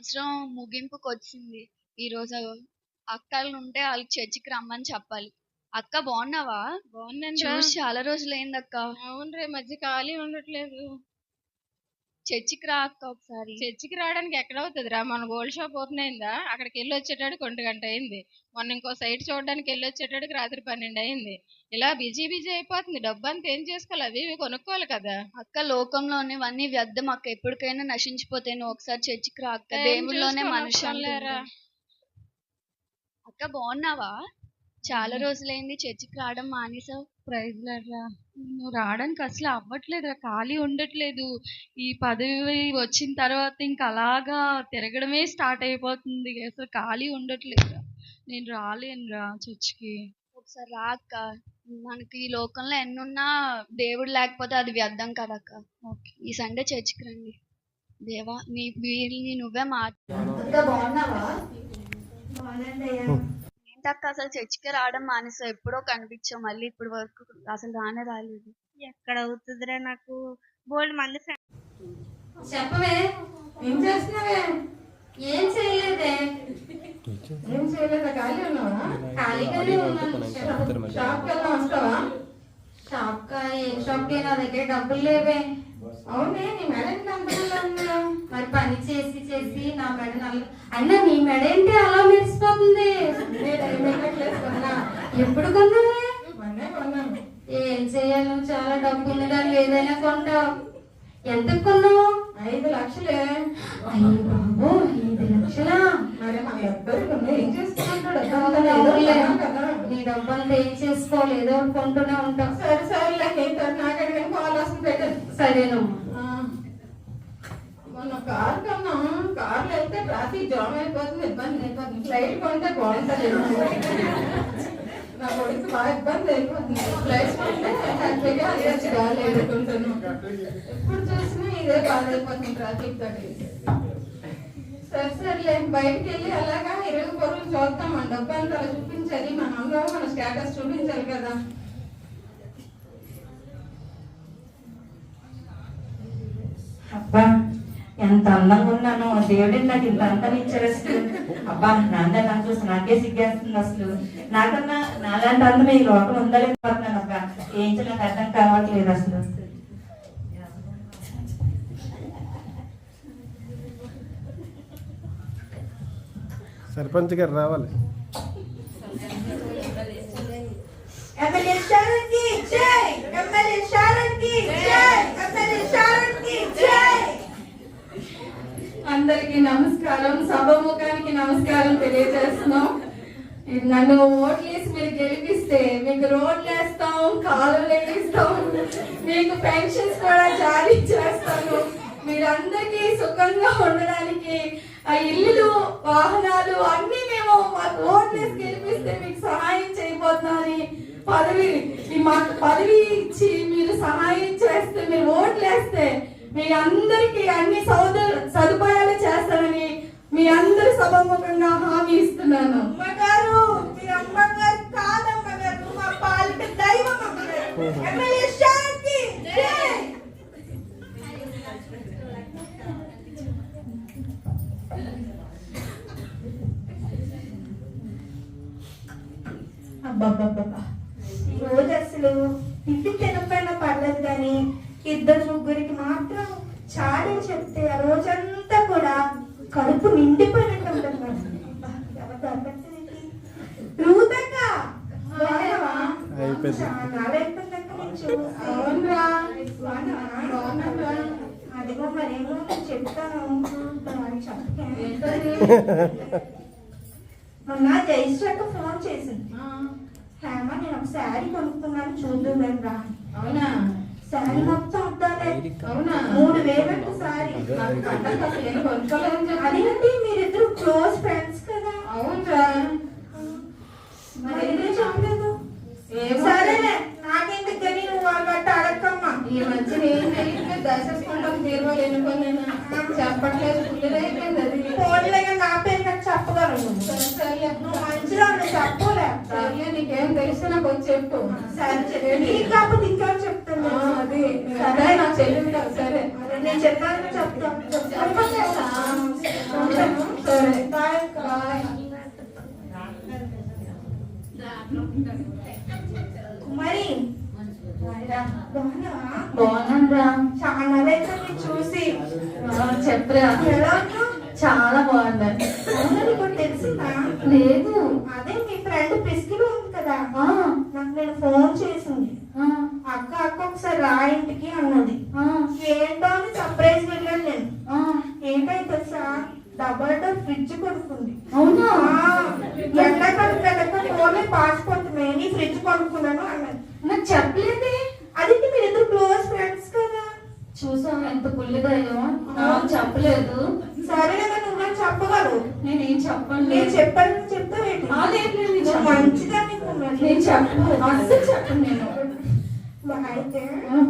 సంవత్సరం ముగింపుకి వచ్చింది ఈ రోజు అక్కలు ఉంటే వాళ్ళకి చర్చికి రమ్మని చెప్పాలి. అక్క బాగున్నావా? బాగున్నాను. చూసి చాలా రోజులైంది అక్క అవును రే మధ్య ఖాళీ ఉండట్లేదు. చర్చికి రా అక్క ఒకసారి. చర్చికి రావడానికి ఎక్కడ అవుతుంది రా మన గోల్డ్ షాప్ ఓపెన్ అయిందా? అక్కడికి వెళ్ళి వచ్చేటాడికి ఒంటి గంట అయింది. మొన్న ఇంకో సైట్ చూడడానికి వెళ్ళి వచ్చేటాడికి రాత్రి పన్నెండు అయింది. ఇలా బిజీ బిజీ అయిపోతుంది. డబ్బు అంతా ఏం చేసుకోవాలి? అవి ఇవి కొనుక్కోవాలి కదా. అక్క లోకంలో ఉన్నవన్నీ వ్యర్థం అక్క. ఎప్పటికైనా నశించిపోతాయి. నువ్వు ఒకసారి చర్చికి రా అక్క. ఏం దేవుళ్ళలోనే చూసుకోను, మనశ్శాంతి వస్తానులేరా. ఉంటుంది. అక్క బాగున్నావా? చాలా రోజులైంది చర్చికి రావడం మానేసావు. ప్రైజ్ రా నువ్వు రావడానికి అసలు అవ్వట్లేదు ఖాళీ ఉండట్లేదు. ఈ పదవి వచ్చిన తర్వాత ఇంకా అలాగా తిరగడమే స్టార్ట్ అయిపోతుంది. అసలు ఖాళీ ఉండట్లేదు నేను రాలేను రా చర్చికి. ఒకసారి రా అక్క మనకి ఈ లోకంలో ఎన్నున్నా దేవుడు లేకపోతే అది వ్యర్థం కదా అక్క ఓకే. ఈ సండే చర్చికి రండి. దేవా నీ వీరిని నువ్వే మాట ఏంటక్క అసలు చర్చికి రావడం మానేసావు ఎప్పుడో కనిపించావు మళ్ళీ ఇప్పుడు వరకు అసలు రానే రాలేదు. ఎక్కడ అవుతుందిరా నాకు? బోల్డ్ మంది ఫ్రెండ్ చెప్పవే ఏం చేస్తున్నావే? ఏం చేయలేదే? ఏం చేయలేదా? ఖాళీ ఉన్నావా? ఖాళీగానే ఉన్నాను. షాప్కి వెళ్దాం వస్తావా షాప్ కా ఏం షాప్కి నా దగ్గర డబ్బులు లేవే. అవునే నీ మేడం ఉందా మరి పని చేసి చేసి నా మెడ నల్ల అన్న నీ మెడ ఏంటి అలా మెరిసిపోతుంది? ఎప్పుడు కొన్నావే? ఏం చేయాలి? నువ్వు చాలా డబ్బు ఉంది దాన్ని ఏదైనా కొంటావు. ఎంత కొన్నావు? ఐదు లక్షలే. అయ్యో బాబు ఐదు లక్షలా? మరి ఎవ్వరికి ఏం చేసుకుంటాడు? నీ డబ్బు అంతా ఏం చేసుకోవాలి? ఏదో కొంటూనే ఉంటావు. సరే సరేలే. నీతో సరేనమ్మా. మొన్న కార్ కన్నా. కార్లో వెళ్తే ట్రాఫిక్ జామ్ అయిపోతుంది ఇబ్బంది అయిపోతుంది. ఫ్లైట్ కొంటే బాగుంటుంది. నా కొడుకు బాగా ఇబ్బంది అయిపోతుంది. ఫ్లైట్ కొంటే హ్యాపీగా వెళ్ళొచ్చు గాలి ఎదుర్కొంటాను ఎప్పుడు చూసినా ఇదే బాధ అయిపోతుంది ట్రాఫిక్ తోటి. సరే సరేలే బయటికి వెళ్ళి అలాగా ఇరవై పొరుగులు చూద్దాం. మన డబ్బు అంతా చూపించాలి. మన అందరం మన స్టేటస్ చూపించాలి కదా. ఎంత అందంగా ఉన్నాను దేవుడిని నాకు ఇంత అందం ఇచ్చారు అసలు అబ్బా నాన్న నాకు చూసి నాకే సిగ్గేస్తుంది అసలు. నాకన్నా నాలాంటి అందం ఈ లోపల ఉండలేకపోతున్నాను అబ్బా. ఏం నాకు అర్థం కావట్లేదు అసలు. సర్పంచ్ గారు రావాలి. ఎమ్మెల్యే షారన్కి జై! ఎమ్మెల్యే షారన్కి జై! అందరికి నమస్కారం సభముఖానికి నమస్కారం తెలియజేస్తున్నాం. నన్ను ఓట్లేసి మీరు గెలిపిస్తే మీకు రోడ్లు వేస్తాం కాలువలు వేయిస్తాం మీకు పెన్షన్స్ కూడా జారీ చేస్తాను. మీరందరికీ సుఖంగా ఉండడానికి ఆ ఇల్లులు వాహనాలు అన్ని మేము మాకు ఓట్లేసి గెలిపిస్తే మీకు సహాయం చేయబోతున్నామని పదవి మాకు పదవి ఇచ్చి మీరు సహాయం చేస్తే మీరు ఓట్లు వేస్తే మీ అందరికి అన్ని సౌద సదుపాయాలు చేస్తానని మీ అందరి సభముఖంగా హామీ ఇస్తున్నాను. అమ్మగారు మీ అమ్మగారు కాదమ్మగారు మా పాలిట దైవం అమ్మగారు. ఎమ్మెల్యే షారన్కి జై అబ్బబ్బబ్బబ్బా ఈ రోజు అసలు ఇంటి తినపైన పర్లేదు కానీ ఇద్దరు ముగ్గురికి మాత్రం చాడని చెప్తే ఆ రోజంతా కూడా కడుపు నిండిపోయినట్టు ఉంటుంది మరి. అబ్బా, ఎవరు దొరకట్లేదేంటి? రూతక్క, బాగున్నావా? అయిపోయింది. చాలా నాలైపోయింది అక్క నేను చూసి. అవునరా బాగున్నావా? బాగున్నారా? అదిగో మరేమో నేను చెప్తాను చెప్పకే. మొన్న జయశ్రక్క ఫోన్ చేసింది. హేమ నేను ఒక శారీ కొనుక్కున్నాను చూద్దాం రా అవునా? శారీ మొత్తం అద్దాలే అవునా? మూడు వేలంట శారీ. అదేంటి? మీరిద్దరు క్లోజ్ ఫ్రెండ్స్ కదా. అవునరా. మరి ఎందుకు చెప్పలేదు సరేలే నాకెందుకు కానీ నువ్వు అడగమ్మా ఈ మధ్య ఏం తెలియట్లేదు దశకుంటాం తీరువాలు ఎన్నుకోలేను చెప్పట్లేదు. ఫుల్ అయిపోయింది అది. నా పేరు నాకు చెప్పగలను. సరే, నువ్వు చెప్పలే. నీకేం నాకు వచ్చి చెప్పు. సరే నీకు కాకపోతే చెప్తాను అది. సరే నా చెల్లి సరే. నేను చెప్పాను చెప్తాను. బాగున్నావా? బాగున్నారా చాలా నిన్ను చూసి చెప్పరా. ఎలా చాలా అవునా నీకు తెలిసిందా? లేదు అదే మీ ఫ్రెండ్ పిస్కిలో ఉంది కదా ఆ, నాకు నేను ఫోన్ చేసింది ఆ, అక్క అక్క ఒకసారి రా ఇంటికి అన్నది ఆ, ఏంటో అని సర్ప్రైజ్ వెళ్ళాను నేను ఆ. ఏంటో తెలుసా డబల్ డోర్ ఫ్రిడ్జ్ కొనుక్కుంది అవునా ఎండాకాలం వెళ్ళక ఫోన్లో పాసిపోతుంది నీ ఫ్రిడ్జ్ కొనుక్కున్నాను అన్నది నాకు చెప్పలేదే అది మీరు ఇద్దరు క్లోజ్ ఫ్రెండ్స్ కదా చూసా ఎంత పుల్లిదాయో నాకు చెప్పలేదు సరే కదా నువ్వు నాకు చెప్పగలవు నేనేం చెప్పను చెప్తావేంటి లేదు, నేను చెప్పను. నేను చెప్పను. నేను.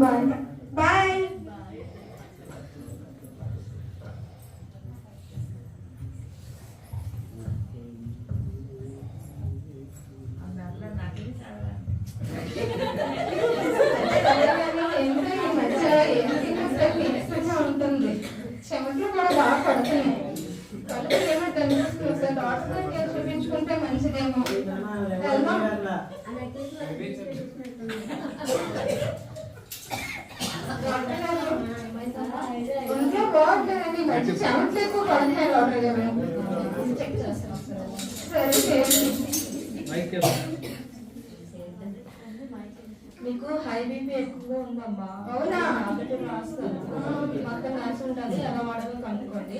బాయ్. బాయ్. డాక్టర్ చూపించుకుంటే మంచిదేమో. ఒంట్లో బాగుంటుందండి మంచి చెమటలు ఎక్కువ పడుతున్నాయి డాక్టర్ గారు. చెక్ చేస్తాను సరే చేయండి. మీకు హై బీపీ ఎక్కువగా ఉందమ్మా. అవునా? రాస్తాను. మొత్తం రాసి ఉంటుంది ఎలా వాడాలో కనుక్కోండి.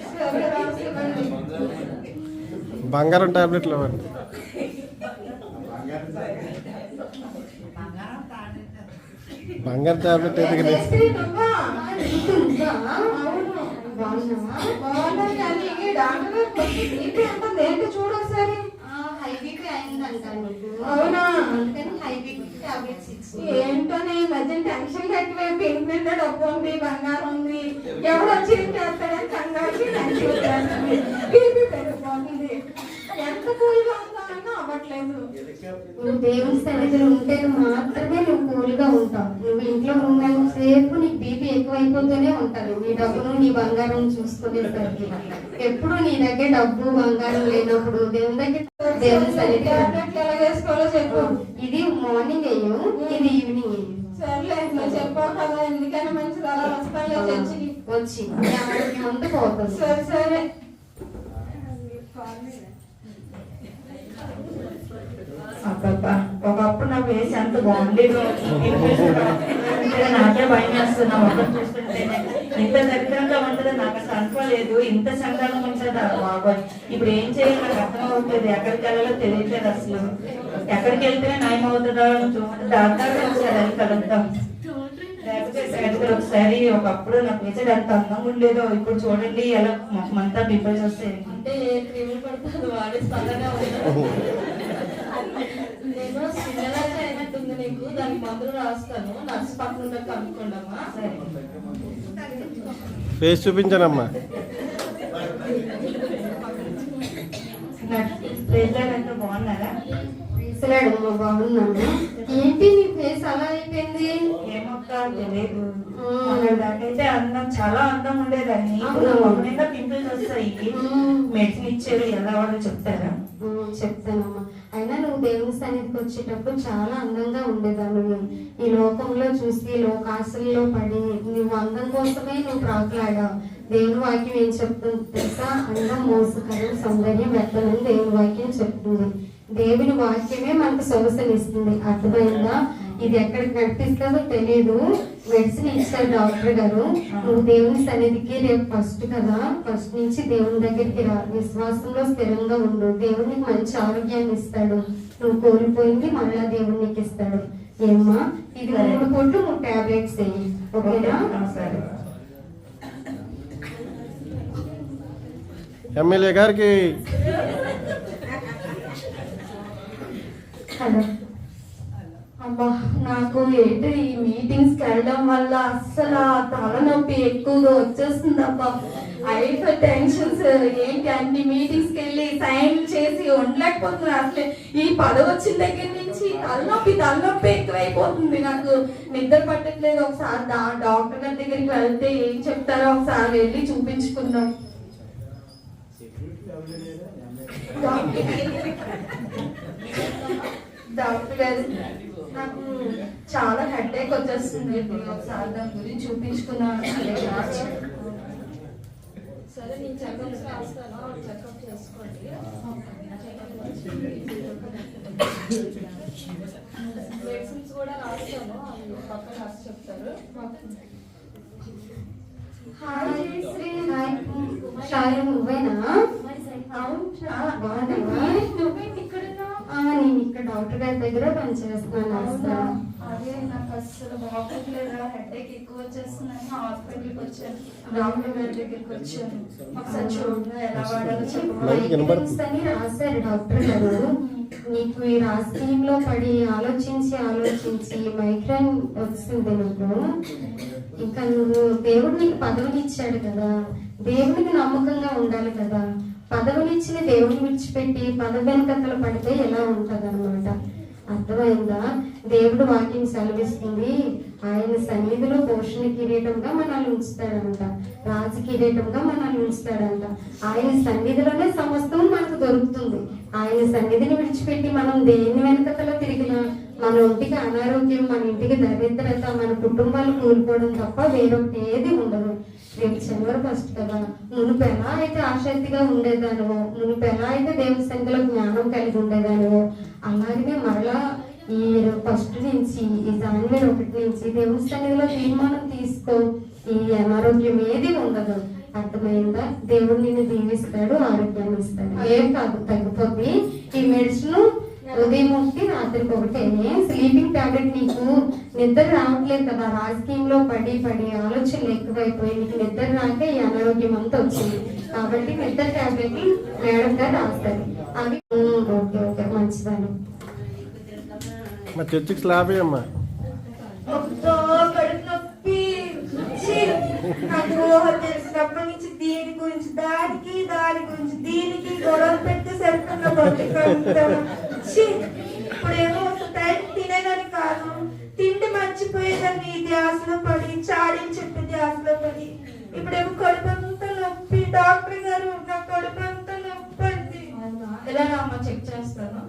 బంగారం టాబ్లెట్లు ఇవ్వండి. బంగారం టాబ్లెట్ ఎందుకు లేదు? అవునా? అందుకని హై బీపీ టాబ్లెట్స్ ఇచ్చి ఏంటోనే ఈ మధ్య టెన్షన్ నిండా డబ్బు ఉంది బంగారం ఉంది. ఎవడు వచ్చి ఏం చేస్తాడని కంగారు టెన్షన్ వచ్చేస్తుంది. బీపీ పెరిగిపోతుంది. ఎంత కూల్గా అవ్వట్లేదు. నువ్వు దేవుని సన్నిధిలో ఉంటే మాత్రమే నువ్వు కూల్గా ఉంటావు. నువ్వు ఇంట్లో ఉన్నంత ఎక్కువైపోతూనే ఉంటారు. నీ డబ్బును నీ బంగారం చూసుకునేసరికి ఎప్పుడు నీ దగ్గర డబ్బు బంగారం లేనప్పుడు దేవుని దగ్గర దేవుని వేసుకోవాలో చెప్పు. ఇది మార్నింగ్ అయ్యు ఇది ఈవినింగ్ అయ్యు చెప్పావు కదా ఎందుకైనా మంచిది అలా వస్తానులే చర్చికి. వచ్చి పోతుంది. సరే సరే. ఒకప్పుడు నా ఫేస్ ఎంత బాగుండేదో. భయం వేస్తున్నా మొత్తం చూస్తుంటేనే ఇంత దరిద్రంగా ఉంటుందో నాకు అసలు అనుకోలేదు ఇంత సంఘాలం ఉంటుందా? బాబాయ్. ఇప్పుడు ఏం చేయాలి నాకు అర్థం అవుతుంది ఎక్కడికి వెళ్ళాలో తెలియట్లేదు అసలు. ఎక్కడికి వెళ్తేనే నయం అవుతుందో చూడండి ఒకసారి వెళ్ళి కలుద్దాం. లేకపోతే ఒకసారి ఒకప్పుడు నా ఫేస్ ఎంత అందంగా ఉండేదో ఇప్పుడు చూడండి ఎలా మొహమంతా పింపుల్స్ వస్తాయి. అంటే క్రీములు పడుతుంది వాడే అయినట్టుంది నీకు? దానికి మందులు రాస్తాను. నర్సు పక్కన ఉన్న కనుక్కోండమ్మా. ఫేస్ చూపించానమ్మా. బాగున్నారా? బాగున్నాను ఏంటి నీ ఫేస్ అలా అయిపోయింది? ఏమొక్క తెలియదు. నాకైతే అందం చాలా అందం ఉండేదాన్ని పింపుల్స్ వస్తాయి. మెడిసిన్ ఇచ్చారు ఎలా వాడో చెప్తారా? చెప్తానమ్మా. సన్నిధికి వచ్చేటప్పుడు చాలా అందంగా ఉండేదాన్ని. ఈ లోకంలో చూసి లోకాశల్లో పడి నువ్వు అందం కోసమే నువ్వు ప్రాకులాడావు. దేవుని వాక్యం ఏం చెప్తుంది తెలుసా? అందం మోసకరం సౌందర్యం వ్యక్తమని దేవుని వాక్యం చెప్తుంది. దేవుని వాక్యమే మనకు సొగసనిస్తుంది. అర్థమైందా? ఇది ఎక్కడ కనిపిస్తుందో తెలియదు మెడిసిన్ ఇచ్చారు డాక్టర్ గారు. నువ్వు దేవుని సన్నిధికి రేపు ఫస్ట్ కదా? ఫస్ట్ నుంచి దేవుని దగ్గరికి రా. విశ్వాసంలో స్థిరంగా ఉండు. దేవునికి మంచి ఆరోగ్యాన్ని ఇస్తాడు. నువ్వు కోల్పోయింది మళ్ళా దేవుడు నీకు ఇస్తాడు. ఏమ్మా? ఇది మూడు కొట్టు మూడు టాబ్లెట్స్ వేయి ఓకేనా? సరే. ఎమ్మెల్యే గారికి అమ్మా నాకు ఏంటి ఈ మీటింగ్స్కి వెళ్ళడం వల్ల అస్సలు తలనొప్పి ఎక్కువగా వచ్చేస్తుంది అబ్బా హైపర్ టెన్షన్స్ ఏంటి? అన్ని మీటింగ్స్కి వెళ్ళి సైన్ చేసి ఉండలేకపోతున్నా అసలే ఈ పదవి వచ్చిన దగ్గర నుంచి తలనొప్పి తలనొప్పి ఎక్కువైపోతుంది నాకు. నిద్ర పట్టట్లేదు. ఒకసారి డాక్టర్ గారి దగ్గరికి వెళ్తే ఏం చెప్తారో ఒకసారి వెళ్ళి చూపించుకుందాం. డాక్టర్ గారు నాకు చాలా హెడేక్ వచ్చేస్తుంది. ఒకసారి దాని గురించి చూపించుకున్నాను సరే నేను చెకప్ రాస్తాను చెకప్ చేసుకోండి మెడిసిన్స్ కూడా రాస్తాను అవి రాసి చెప్తారు? ఆ, నేను ఇక్కడ డాక్టర్ గారి దగ్గర పనిచేస్తున్నాను. అదే నాకు అస్సలు బాగోట్లేదు హెడేక్ ఎక్కువ వచ్చేస్తుందని హాస్పిటల్కి వచ్చాను. డాక్టర్ గారి దగ్గరికి వచ్చాను. ఒకసారి ఎలా వాడాలో రాశారు డాక్టర్ గారు. నీకు ఈ రాజకీయంలో పడి ఆలోచించి ఆలోచించి మైగ్రేన్ వచ్చింది నీకు. ఇంకా నువ్వు దేవుడు నీకు పదవిని ఇచ్చాడు కదా. దేవునికి నమ్మకంగా ఉండాలి కదా. పదవిని ఇచ్చిన దేవుడిని విడిచిపెట్టి పదవి వెనకతలు పడితే ఎలా ఉంటది అర్థమైందా? దేవుడు వాక్యం సెలవిస్తుంది. ఆయన సన్నిధిలో పోషణ కిరీటంగా మనల్ని ఉంచుతాడంట. రాజు కిరీటంగా మనల్ని ఉంచుతాడంట. ఆయన సన్నిధిలోనే సమస్తం మనకు దొరుకుతుంది. ఆయన సన్నిధిని విడిచిపెట్టి మనం దేని వెనకతలో తిరిగినా మన ఇంటికి అనారోగ్యం మన ఇంటికి దరిద్రత మన కుటుంబాలు కూలిపోవడం తప్ప వేరొకటి ఏది ఉండదు. రేపు శనివారం ఫస్ట్ కదా. మునుపు ఎలా అయితే ఆసక్తిగా ఉండేదానివో మునుపు ఎలా అయితే దేవుని సంఖ్యలో జ్ఞానం కలిగి ఉండేదానివో అలాగే మరలా ఈ ఫస్ట్ నుంచి ఈ జనవరి ఒకటి నుంచి దేవుని సన్నిధిలో తీర్మానం తీసుకో. ఈ అనారోగ్యం ఏది ఉండదు. అర్థమైందా? దేవుడు నిన్ను దీవిస్తాడు ఆరోగ్యాన్ని ఇస్తాడు. ఏం కాదు తగ్గిపోద్ది. ఈ మెడిసిన్ ఉదయం ఒకటి రాత్రికి ఒకటే స్లీపింగ్ టాబ్లెట్ నీకు నిద్ర రావట్లేదు కదా. రాజకీయంలో పడి పడి ఆలోచనలు ఎక్కువైపోయి నీకు నిద్ర రాక ఈ అనారోగ్యం అంతా వచ్చింది. కాబట్టి నిద్ర టాబ్లెట్ మేడం గారు రాస్తారు. అవి ఓకే ఓకే మంచిదాన్ని. చర్చికి స్లాబ్ అమ్మా అబ్బా, కడుపు నొప్పి. ఛీ, నాకు ఊహ తెలిసినప్పటి నుంచి దీని గురించి దానికి దాని గురించి దీనికి గొడవ పెట్టి సరిపోయిన ఇప్పుడేమో ఒక టైం తినేదని కాదు. తిండి మర్చిపోయేదాన్ని ఈ ధ్యాసలో పడి చాడీని చెప్పే ధ్యాసలో పడి. ఇప్పుడేమో కడుపు అంతా నొప్పి. డాక్టర్ గారు నా కడుపు అంతా నొప్పి అండి ఎలా అమ్మ చెక్ చేస్తాను.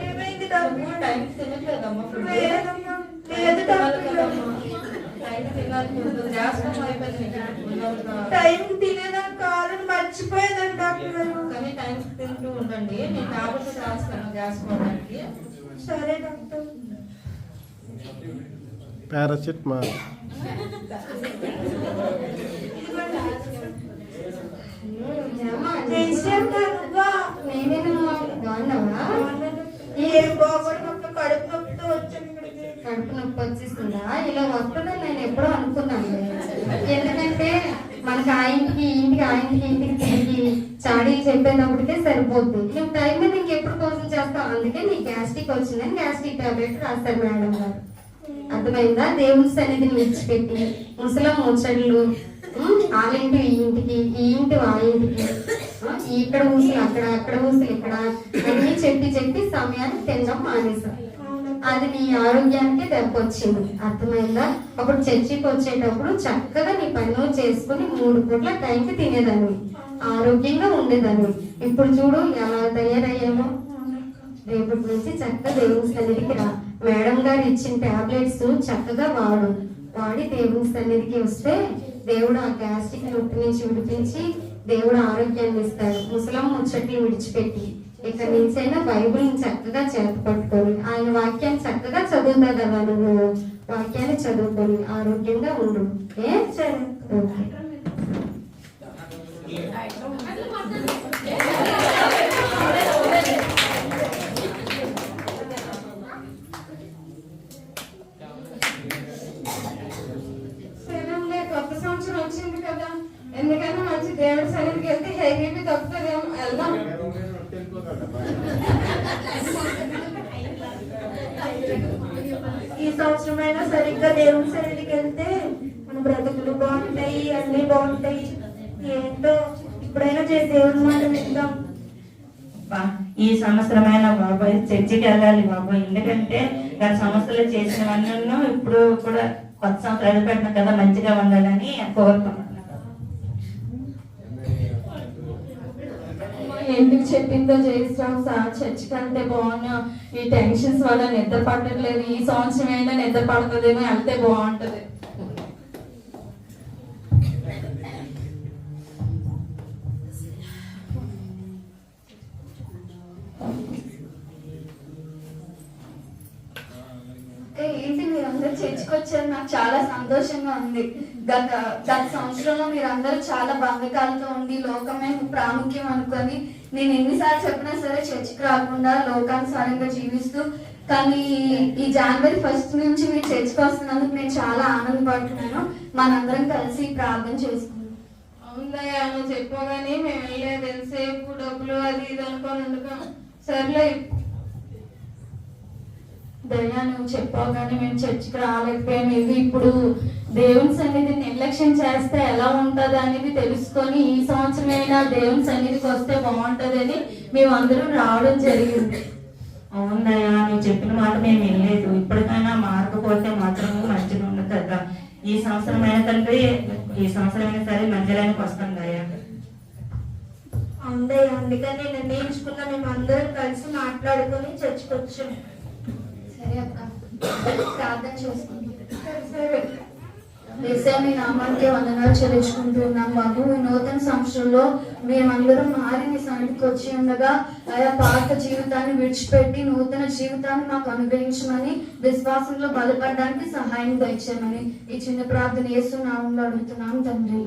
ఏమైంది డాక్టర్? టైం తినట్లేదమ్మా లేదమ్మా లేదు డాక్టర్ టైం తినాలి గ్యాస్ మర్చిపోయేదాన్ని డాక్టర్ గారు. కానీ టైం తింటూ ఉండండి. నేను టాబ్లెట్స్ రాస్తాను గ్యాస్ పోవడానికి సరే డాక్టర్. పారాసిట్ మా జయశ్యామ్ గారు నువ్వా? నేనేనమ్మా బాగున్నావా ఏం బాగోడు మొత్తం కడుపు నొప్పితో వచ్చాను ఇక్కడికి కడుపు నొప్పి వచ్చేసిందా ఇలా వస్తుందని నేను ఎప్పుడో అనుకున్నాను. మనకి ఆ ఇంటికి ఆయనకి ఇంటికి ఆ ఇంటికి ఇంటికి తిరిగి చాడి చెప్పేటప్పటికే సరిపోద్ది. నువ్వు టైం మీద ఇంకెప్పుడు కోసం చేస్తావు అందుకే నీ గ్యాస్ట్రిక్ వచ్చిందని గ్యాస్ట్రిక్ టాబ్లెట్ రాస్తారు మేడం గారు. అర్థమైందా? దేవుని సన్నిధిని విడిచిపెట్టి ముసలం ముచ్చట్లు ఉమ్, వాళ్ళ ఈ ఇంటికి ఈ ఇంటి ఆ ఇంటికి ఇక్కడ ఊసులు అక్కడ అక్కడ ఊసులు ఇక్కడ అన్ని చెప్పి చెప్పి సమయాన్ని తినడం మానేశారు. అది నీ ఆరోగ్యానికి దెబ్బొచ్చింది. అర్థమైందా? అప్పుడు చర్చికి వచ్చేటప్పుడు చక్కగా నీ పని చేసుకుని మూడు పూట్ల టైంకి తినేదాన్ని ఆరోగ్యంగా ఉండేదాన్ని ఇప్పుడు చూడు ఎలా తయారయ్యామో. రేపటి నుంచి చక్కగా దేవుని సన్నిధికి రా. మేడం గారు ఇచ్చిన టాబ్లెట్స్ చక్కగా వాడు. వాడి దేవుని సన్నిధికి వస్తే దేవుడు ఆ గ్యాస్ట్రిక్ నొప్పి నుంచి విడిపించి దేవుడు ఆరోగ్యాన్ని ఇస్తాడు. ముసలం ముచ్చట్లు విడిచిపెట్టి ఇక నుంచైనా బైబిల్ చక్కగా చేతపట్టుకొని ఆయన వాక్యాన్ని చక్కగా చదువుతా కదా నువ్వు వాక్యాన్ని చదువుకొని ఆరోగ్యంగా ఉండు. ఏ? సరే ఓకే సరేలే కొత్త సంవత్సరం వచ్చింది కదా ఎందుకన్నా మంచి దేవుడి సన్నిధికి వెళ్తే హెవీ తప్పుతుందేమో వెళ్దాం ఈ సంవత్సరం అయినా సరిగ్గా దేవుని సన్నిధికి వెళ్తే మన బ్రతుకులు బాగుంటాయి అన్ని బాగుంటాయి. ఏంటో ఇప్పుడైనా చే- దేవుని మాట విందాం. ఈ సంవత్సరమైన బాబాయ్ చర్చికి వెళ్ళాలి బాబాయ్. ఎందుకంటే గత సంవత్సరాలు చేసినవన్నీ ఇప్పుడు కూడా కొత్త సంవత్సరాలు పెట్టిన కదా మంచిగా ఉండాలని కోరుతున్నాను ఎందుకు చెప్పిందో జయశ్రామ్ సార్ చర్చికి వెళ్తే బాగున్నా ఈ టెన్షన్స్ వల్ల నిద్ర పట్టట్లేదు ఈ సంవత్సరం అయినా నిద్ర పడుతుందేమో వెళ్తే బాగుంటది. అక్క, ఏంటి మీరందరూ చర్చికి వచ్చారు? నాకు చాలా సంతోషంగా ఉంది. గత గత సంవత్సరంలో మీరందరూ చాలా బంధకాలతో ఉండి లోకమే ప్రాముఖ్యం అనుకొని నేను ఎన్నిసార్లు చెప్పినా సరే చర్చికి రాకుండా లోకానుసారంగా జీవిస్తూ కానీ ఈ- జనవరి ఫస్ట్ నుంచి మీరు చర్చికి వస్తున్నందుకు నేను చాలా ఆనందపడుతున్నాను. మనందరం కలిసి ప్రార్థన చేసుకున్నాం అవునయ్యా నువ్వు చెప్పగానే మేము వెళ్ళలేదు తెలిసేపు డబ్బులు అది ఇది అనుకొని ఉండగా సర్లే దయ్యా నువ్వు చెప్పావు కానీ మేము చర్చికి రాలేకపోయాము ఇది ఇప్పుడు దేవుని సన్నిధి నిర్లక్ష్యం చేస్తే ఎలా ఉంటది అనేది తెలుసుకొని ఈ సంవత్సరం అయినా దేవుని సన్నిధికి వస్తే బాగుంటదని మేమందరం రావడం జరిగింది. అవునయ్యా నువ్వు చెప్పిన మాట మేము వినలేదు. ఇప్పటికైనా మారకపోతే మాత్రం మంచిగా ఉండదు కదా. ఈ సంవత్సరం అయిన తండ్రి ఈ సంవత్సరం అయినా సరే మందిరానికి వస్తుంది అయ్యా అవునయ్య అందుకని నిర్ణయించుకున్న మేము అందరం కలిసి మాట్లాడుకొని చర్చకు వచ్చాం. సరే అక్క ప్రార్థన చేసుకుంటాం. సరే మీ నామానికి వందనాలు చెల్లించుకుంటున్నాం. బాబు ఈ నూతన సంవత్సరంలో మేమందరం మారి మీ సన్నిధికి వచ్చి ఉండగా ఆయా పాత జీవితాన్ని విడిచిపెట్టి నూతన జీవితాన్ని మాకు అనుగ్రహించమని విశ్వాసంలో బలపడడానికి సహాయం దయచేయమని ఈ చిన్న ప్రార్థన యేసు నామంలో అడుగుతున్నాం తండ్రి.